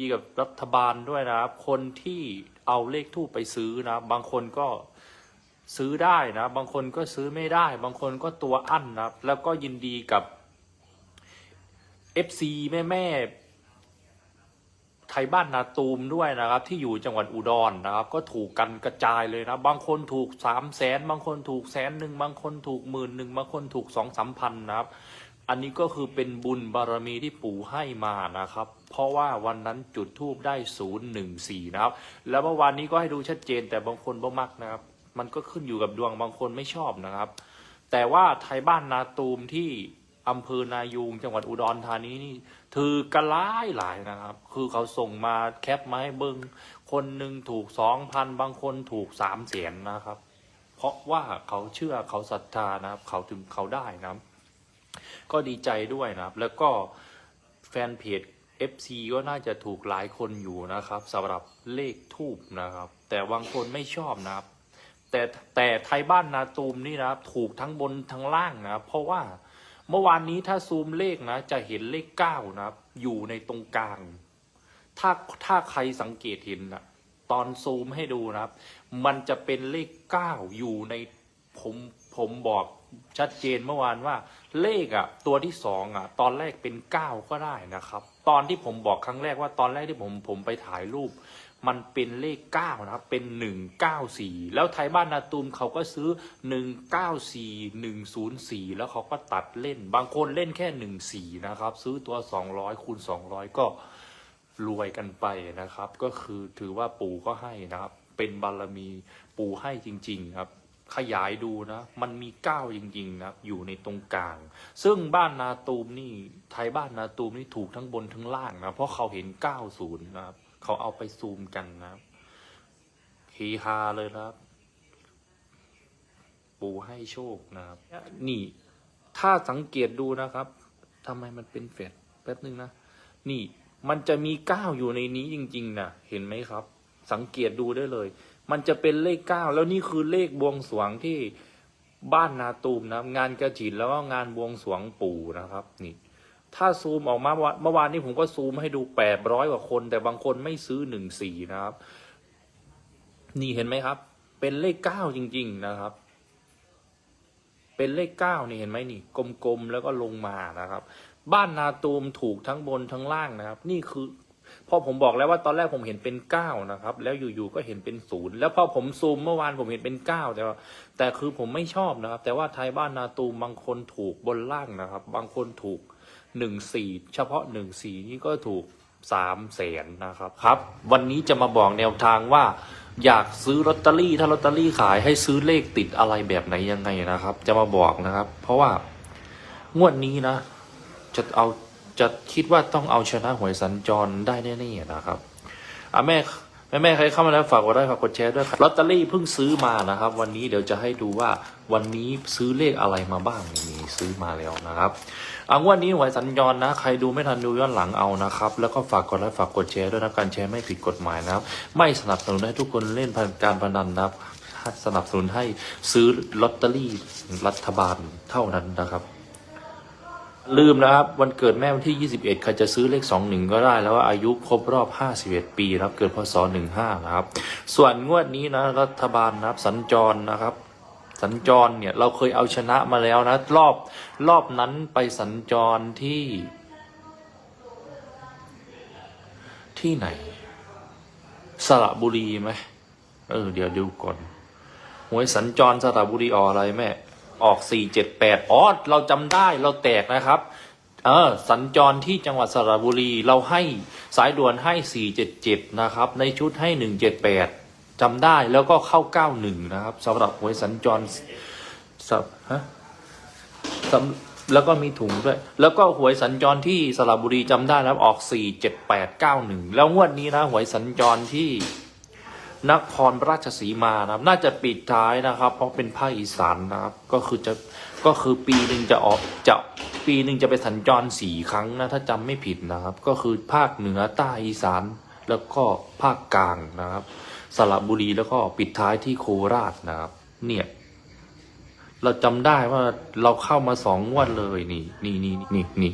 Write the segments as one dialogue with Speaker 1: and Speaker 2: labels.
Speaker 1: ดีกับรัฐบาลด้วยนะครับ คนที่เอาเลขทูปไปซื้อนะ บางคนก็ซื้อได้นะ บางคนก็ซื้อไม่ได้ บางคนก็ตัวอั้นนะแล้วก็ยินดีกับ FC แม่แม่ไทยบ้านนาตูมด้วยนะครับ ที่อยู่จังหวัดอุดรนะครับ ก็ถูกกันกระจายเลยนะ บางคนถูกสามแสนบางคนถูกแสนหนึ่งบางคนถูกหมื่นหนึ่งบางคนถูกสองสามพันนะครับ อันนี้ก็คือเป็นบุญบารมีที่ปู่ให้มานะครับ เพราะว่าวันนั้นจุดทูบได้ศูนย์หนึ่งสี่นะครับ แล้วเมื่อวานนี้ก็ให้ดูชัดเจนแต่บางคนบ่มักนะครับ มันก็ขึ้นอยู่กับดวงบางคนไม่ชอบนะครับ แต่ว่าไทยบ้านนาตูมที่อำเภอนายูงจังหวัดอุดรธานีนี่ถือกระไล่หลายนะครับ คือเขาส่งมาแคปมาให้เบิงคนหนึ่งถูกสองพันบางคนถูกสามแสนนะครับ เพราะว่าเขาเชื่อเขาศรัทธานะครับ เขาถึงเขาได้นะครับ ก็ดีใจด้วยนะครับ แล้วก็แฟนเพจ FC ก็น่าจะถูกหลายคนอยู่นะครับสำหรับเลขทูบนะครับ แต่บางคนไม่ชอบนะครับ แต่แต่ไทยบ้านนาตูมนี่นะครับ ถูกทั้งบนทั้งล่างนะครับ เพราะว่าเมื่อวานนี้ถ้าซูมเลขนะ จะเห็นเลขเก้านะครับ อยู่ในตรงกลาง ถ้าถ้าใครสังเกตเห็นนะตอนซูมให้ดูนะครับ มันจะเป็นเลขเก้าอยู่ในผม ผมบอกชัดเจนเมื่อวานว่าเลขอะตัวที่สองอะ ตอนแรกเป็นเก้าก็ได้นะครับ ตอนที่ผมบอกครั้งแรกว่าตอนแรกที่ผมผมไปถ่ายรูป มันเป็นเลขเก้านะครับเป็นหนึ่งเก้าสี่แล้วไทยบ้านนาตูมเขาก็ซื้อหนึ่งเก้าสี่หนึ่งศูนย์สี่แล้วเขาก็ตัดเล่น บางคนเล่นแค่หนึ่งสี่นะครับ ซื้อตัวสองร้อยคูณสองร้อยก็รวยกันไปนะครับ ก็คือถือว่าปู่ก็ให้นะครับ เป็นบารมีปู่ให้จริง ๆ ครับ ขยายดูนะ มันมีก้าวจริงๆนะอยู่ในตรงกลาง ซึ่งบ้านนาตูมนี่ไทยบ้านนาตูมนี่ถูกทั้งบนทั้งล่างนะ เพราะเขาเห็นก้าศูนย์นะครับ เขาเอาไปซูมกันนะครับเฮฮาเลยนะครับปูให้โชคนะครับ นี่ ถ้าสังเกตดูนะครับทำไมมันเป็นแฟดแป๊บนึงนะ นี่ มันจะมีก้าวอยู่ในนี้จริง ๆนะเห็นไหมครับ สังเกตดูได้เลย มันจะเป็นเลขเก้าแล้วนี่คือเลขบวงสรวงที่บ้านนาตูมนะงานกระถินแล้วก็งานบวงสรวงปู่นะครับนี่ถ้าซูมออกมาเมื่อวานนี้ผมก็ซูมให้ดูแปดร้อยกว่าคน แต่บางคนไม่ซื้อหนึ่งสี่นะครับ นี่เห็นไหมครับ เป็นเลขเก้าจริง ๆนะครับ เป็นเลขเก้านี่เห็นไหมนี่ กลมๆแล้วก็ลงมานะครับ บ้านนาตูมถูกทั้งบนทั้งล่างนะครับ นี่คือ พอผมบอกแล้วว่าตอนแรกผมเห็นเป็นเก้านะครับ แล้วอยู่ๆก็เห็นเป็นศูนย์แล้วพอผมซูมเมื่อวานผมเห็นเป็นเก้าแต่ว่าแต่คือผมไม่ชอบนะครับ แต่ว่าไทยบ้านนาตูมบางคนถูกบนล่างนะครับ บางคนถูกหนึ่งสี่เฉพาะหนึ่งสี่นี่ก็ถูกสามแสนนะครับครับ วันนี้จะมาบอกแนวทางว่าอยากซื้อลอตเตอรี่ถ้าลอตเตอรี่ขายให้ซื้อเลขติดอะไรแบบไหนยังไงนะครับ จะมาบอกนะครับ เพราะว่างวดนี้นะ จะเอา จะคิดว่าต้องเอาชนะหวยสัญจรได้แน่ๆนะครับอะแม่แม่แม่ใครเข้ามาแล้วฝากกดไลค์ฝากกดแชร์ด้วยครับลอตเตอรี่เพิ่งซื้อมานะครับ วันนี้เดี๋ยวจะให้ดูว่าวันนี้ซื้อเลขอะไรมาบ้างนี่ซื้อมาแล้วนะครับอะงวดนี้หวยสัญจรนะ ใครดูไม่ทันดูย้อนหลังเอานะครับ แล้วก็ฝากกดไลค์ฝากกดแชร์ด้วยนะการแชร์ไม่ผิดกฎหมายนะครับ ไม่สนับสนุนให้ทุกคนเล่นพันการพนันนะครับสนับสนุนให้ซื้อลอตเตอรี่รัฐบาลเท่านั้นนะครับ ลืมนะครับ วันเกิดแม่วันที่ 21ใครจะซื้อเลข 21 ก็ได้แล้วว่าอายุครบรอบ 51 ปีนะครับ เกิดพศ 15 นะครับ ส่วนงวดนี้นะ รัฐบาลนะครับ สัญจรนะครับ สัญจรเนี่ย เราเคยเอาชนะมาแล้วนะ รอบรอบนั้นไปสัญจรที่ ที่ไหนสระบุรีไหมเออ เดี๋ยวดูก่อนหวยสัญจรสระบุรีออกอะไรแม่ ออกสี่เจ็ดแปดอ๋อเราจำได้เราแตกนะครับเออสัญจรที่จังหวัดสระบุรีเราให้สายด่วนให้สี่เจ็ดเจ็ดนะครับ ในชุดให้หนึ่งเจ็ดแปดจำได้แล้วก็เข้าเก้าหนึ่งนะครับสำหรับหวยสัญจรสับฮะสำแล้วก็มีถุงด้วย แล้วก็หวยสัญจรที่สระบุรีจำได้แล้วออกสี่เจ็ดแปดเก้าหนึ่งแล้วงวดนี้นะหวยสัญจรที่ นครราชสีมานะครับ น่าจะปิดท้ายนะครับ เพราะเป็นภาคอีสานนะครับ ก็คือจะก็คือปีหนึ่งจะออกจะปีหนึ่งจะไปสัญจรสี่ครั้งนะถ้าจำไม่ผิดนะครับ ก็คือภาคเหนือใต้อีสานแล้วก็ภาคกลางนะครับสระบุรีแล้วก็ปิดท้ายที่โคราชนะครับ เนี่ย เราจำได้ว่าเราเข้ามาสองงวดเลยนี่นี่นี่นี่นี่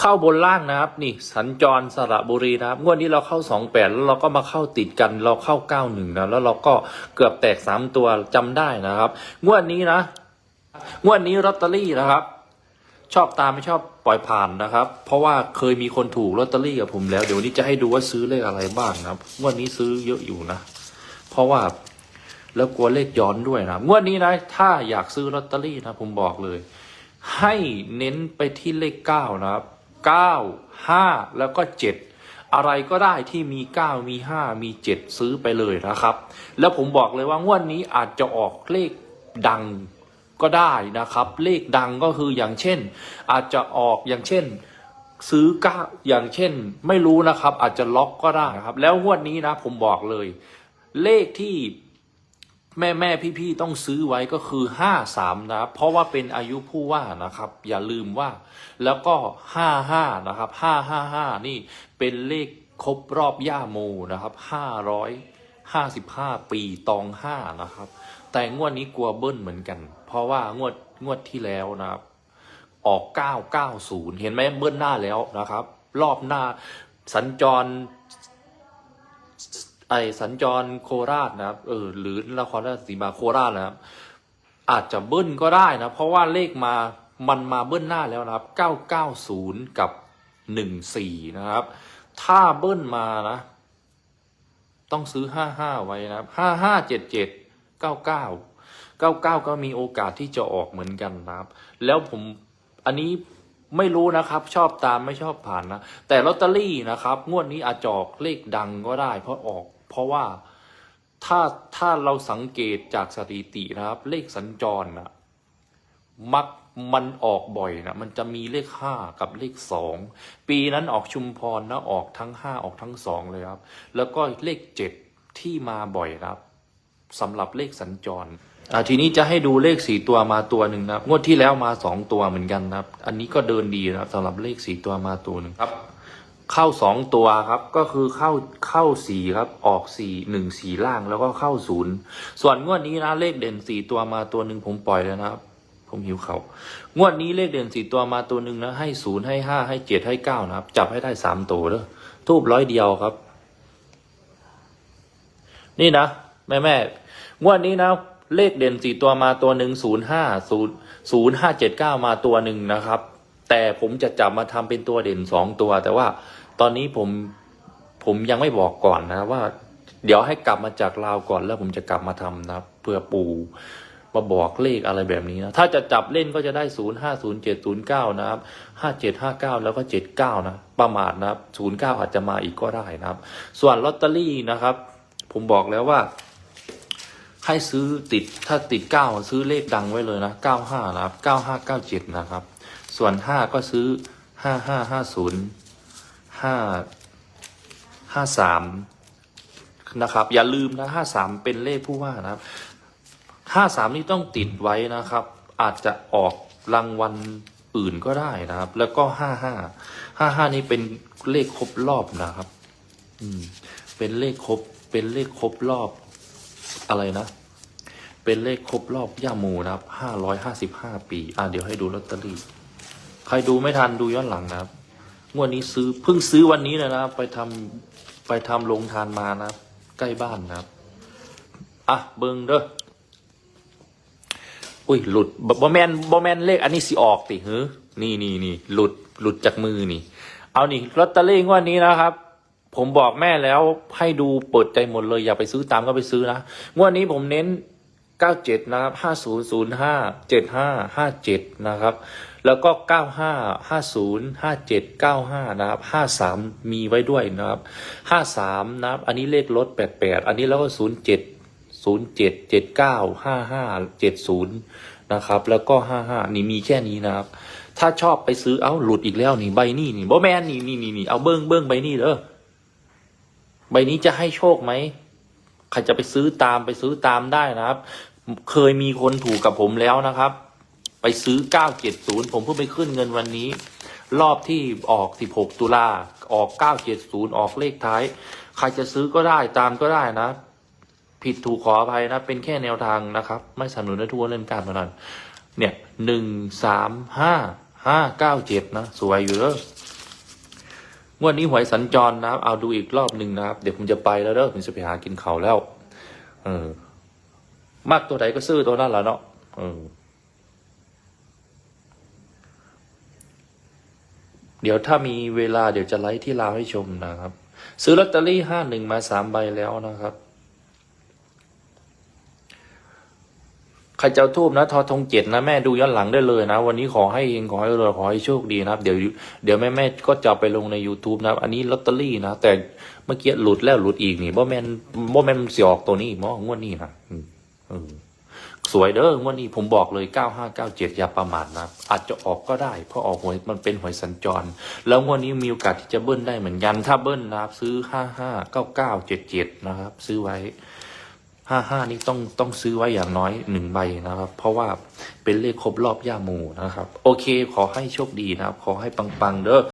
Speaker 1: เข้าบนล่างนะครับ นี่สัญจรสระบุรีนะครับงวดนี้เราเข้าสองแปดแล้วเราก็มาเข้าติดกันเราเข้าเก้าหนึ่งนะแล้วเราก็เกือบแตกสามตัวจำได้นะครับ งวดนี้นะงวดนี้ลอตเตอรี่นะครับ ชอบตามไม่ชอบปล่อยผ่านนะครับ เพราะว่าเคยมีคนถูกลอตเตอรี่กับผมแล้วเดี๋ยวนนี้จะให้ดูว่าซื้อเลขอะไรบ้างนะครับงวดนี้ซื้อเยอะอยู่นะ เพราะว่าแล้วกลัวเลขย้อนด้วยนะงวดนี้นะถ้าอยากซื้อลอตเตอรี่นะ ผมบอกเลย ให้เน้นไปที่เลขเก้านะครับ เก้าห้าแล้วก็เจ็ดอะไรก็ได้ที่มีเก้ามีห้ามีเจ็ดซื้อไปเลยนะครับ แล้วผมบอกเลยว่างวดนี้อาจจะออกเลขดังก็ได้นะครับ เลขดังก็คืออย่างเช่น อาจจะออกอย่างเช่นซื้อก้าอย่างเช่น ไม่รู้นะครับ อาจจะล็อกก็ได้นะครับ แล้วงวดนี้นะผมบอกเลย เลขที่ แม่แม่พี่ๆต้องซื้อไว้ก็คือห้าสามนะครับ เพราะว่าเป็นอายุผู้ว่านะครับ อย่าลืมว่า แล้วก็ห้าห้านะครับห้าห้าห้านี่เป็นเลขครบรอบย่าโมนะครับห้าร้อยห้าสิบห้าปีตองห้านะครับ แต่งวดนี้กลัวเบิ้ลเหมือนกัน เพราะว่างวดงวดที่แล้วนะครับ ออก990เห็นไหมเบิ้ลหน้าแล้วนะครับ รอบหน้าสัญจร ไอสัญจรโคราชนะครับ เออ หรือนครราชสีมาโคราชนะครับ อาจจะเบิ้ลก็ได้นะ เพราะว่าเลขมามันมาเบิ้ลหน้าแล้วนะครับ 990 กับ 14 นะครับ ถ้าเบิ้ลมานะ ต้องซื้อ 55 ไว้นะครับ 5577 99 99 ก็มีโอกาสที่จะออกเหมือนกันนะครับ แล้วผมอันนี้ไม่รู้นะครับ ชอบตามไม่ชอบผ่านนะ แต่ลอตเตอรี่นะครับ งวดนี้อาจจะออกเลขดังก็ได้ เพราะออก เพราะว่าถ้าถ้าเราสังเกตจากสถิตินะครับ เลขสัญจรนะมักมันออกบ่อยนะมันจะมีเลขห้ากับเลขสองปีนั้นออกชุมพรนะออกทั้งห้าออกทั้งสองเลยครับ แล้วก็เลขเจ็ดที่มาบ่อยครับสำหรับเลขสัญจรอ่าทีนี้จะให้ดูเลขสี่ตัวมาตัวหนึ่งนะครับงวดที่แล้วมาสองตัวเหมือนกันนะครับ อันนี้ก็เดินดีนะครับสำหรับเลขสี่ตัวมาตัวหนึ่งครับ เข้าสองตัวครับ ก็คือเข้าเข้าสี่ครับ ออกสี่หนึ่งสี่ล่างแล้วก็เข้าศูนย์ส่วนงวดนี้นะเลขเด่นสี่ตัวมาตัวหนึ่งผมปล่อยแล้วนะครับ ผมหิวเขางวดนี้เลขเด่นสี่ตัวมาตัวหนึ่งนะให้ศูนย์ให้ห้าให้เจ็ดให้เก้านะครับ จับให้ได้สามตัวเด้อทูบร้อยเดียวครับ นี่นะแม่แม่งวดนี้นะเลขเด่นสี่ตัวมาตัวหนึ่งศูนย์ห้าศูนย์ศูนย์ห้าเจ็ดเก้ามาตัวหนึ่งนะครับ แต่ผมจะจับมาทำเป็นตัวเด่นสองตัว แต่ว่าตอนนี้ผมผมยังไม่บอกก่อนนะว่า เดี๋ยวให้กลับมาจากลาวก่อนแล้วผมจะกลับมาทำนะครับเพื่อปูมาบอกเลขอะไรแบบนี้นะถ้าจะจับเล่นก็จะได้ศูนย์ห้าศูนย์เจ็ดศูนย์เก้านะครับห้าเจ็ดห้าเก้าแล้วก็เจ็ดเก้านะประมาทนะครับศูนย์เก้าอาจจะมาอีกก็ได้นะครับ ส่วนลอตเตอรี่นะครับ ผมบอกแล้วว่า ให้ซื้อติดถ้าติดเก้าซื้อเลขดังไว้เลยนะเก้าห้านะครับเก้าห้าเก้าเจ็ดนะครับ ส่วนห้าก็ซื้อห้าห้าห้าศูนย์ห้าห้าสามนะครับ อย่าลืมนะห้าสามเป็นเลขผู้ว่านะครับห้าสามนี่ต้องติดไว้นะครับ อาจจะออกรางวัลอื่นก็ได้นะครับ แล้วก็ห้าห้าห้าห้านี่เป็นเลขครบรอบนะครับ อืม เป็นเลขครบ เป็นเลขครบรอบอะไรนะ เป็นเลขครบรอบย่าโมนะครับห้าร้อยห้าสิบห้าปี อ่าเดี๋ยวให้ดูลอตเตอรี่ ใครดูไม่ทันดูย้อนหลังนะครับ งวดนี้ซื้อเพิ่งซื้อวันนี้เลยนะครับ ไปทำไปทำลงทานมานะครับ ใกล้บ้านนะครับ อะเบิงเด้อ อุ้ยหลุดบอแมนบอแมนเลขอันนี้สิออกติเฮ้นี่นี่นี่หลุดหลุดจากมือนี่ เอานี่ลอตเตอรี่งวดนี้นะครับ ผมบอกแม่แล้วให้ดูเปิดใจหมดเลยอย่าไปซื้อตามก็ไปซื้อนะงวดนี้ผมเน้น97นะครับ5005 75 57นะครับ แล้วก็ 95 50 57 95 นะครับ 53 มีไว้ด้วยนะครับ 53 นะครับ อันนี้เลขรถ 88 อันนี้แล้วก็ 07 07 79 55 70 นะครับ แล้วก็ 55 นี่มีแค่นี้นะครับ ถ้าชอบไปซื้อ เอ้า หลุดอีกแล้วนี่ ใบนี้นี่บ่แมนนี่นี่นี่นี่เอาเบิ้งเบิ้งใบนี้เด้อ ใบนี้จะให้โชคไหม ใครจะไปซื้อตามไปซื้อตามได้นะครับ เคยมีคนถูกกับผมแล้วนะครับ ไปซื้อ 970 ผมเพิ่งไปขึ้นเงินวันนี้ รอบที่ออก 16 ตุลาออก 970 ออกเลขท้าย ใครจะซื้อก็ได้ตามก็ได้นะ ผิดถูกขออภัยนะ เป็นแค่แนวทางนะครับ ไม่สนับสนุนทัวร์เล่นการพนันเนี่ยหนึ่งสามห้าห้าเก้าเจ็ดนะ สวยอยู่เด้องวดนี้หวยสัญจรนะครับ เอาดูอีกรอบหนึ่งนะครับ เดี๋ยวผมจะไปแล้วเด้อผมจะไปหากินเขาแล้ว เออ มากตัวไหนก็ซื้อตัวนั้นแหละเนาะเออ เดี๋ยวถ้ามีเวลาเดี๋ยวจะไลฟ์ที่ลาวให้ชมนะครับ ซื้อลอตเตอรี่ห้าหนึ่งมาสามใบแล้วนะครับใครจะเอาทูบนะทอทงเจ็ดนะแม่ดูย้อนหลังได้เลยนะ วันนี้ขอให้เองขอให้รวยขอให้โชคดีนะครับ เดี๋ยวเดี๋ยวแม่แม่ก็จะไปลงใน YouTube นะอันนี้ลอตเตอรี่นะ แต่เมื่อกี้หลุดแล้วหลุดอีกนี่บ่แมนบ่แมนเสียออกตัวนี้บ่งวดนี้นะอืม สวยเด้องวดนี้ผมบอกเลย 9597 อย่าประมาทนะอาจจะออกก็ได้ เพราะออกหวยมันเป็นหวยสัญจร แล้วงวดนี้มีโอกาสที่จะเบิ้ลได้เหมือนกัน ถ้าเบิ้ลนะครับซื้อ 559977 นะครับ ซื้อไว้ห้าห้านี่ต้องต้องซื้อไว้อย่างน้อยหนึ่งใบนะครับ เพราะว่าเป็นเลขครบรอบย่าโมนะครับ โอเค ขอให้โชคดีนะครับ ขอให้ปังๆ เด้อ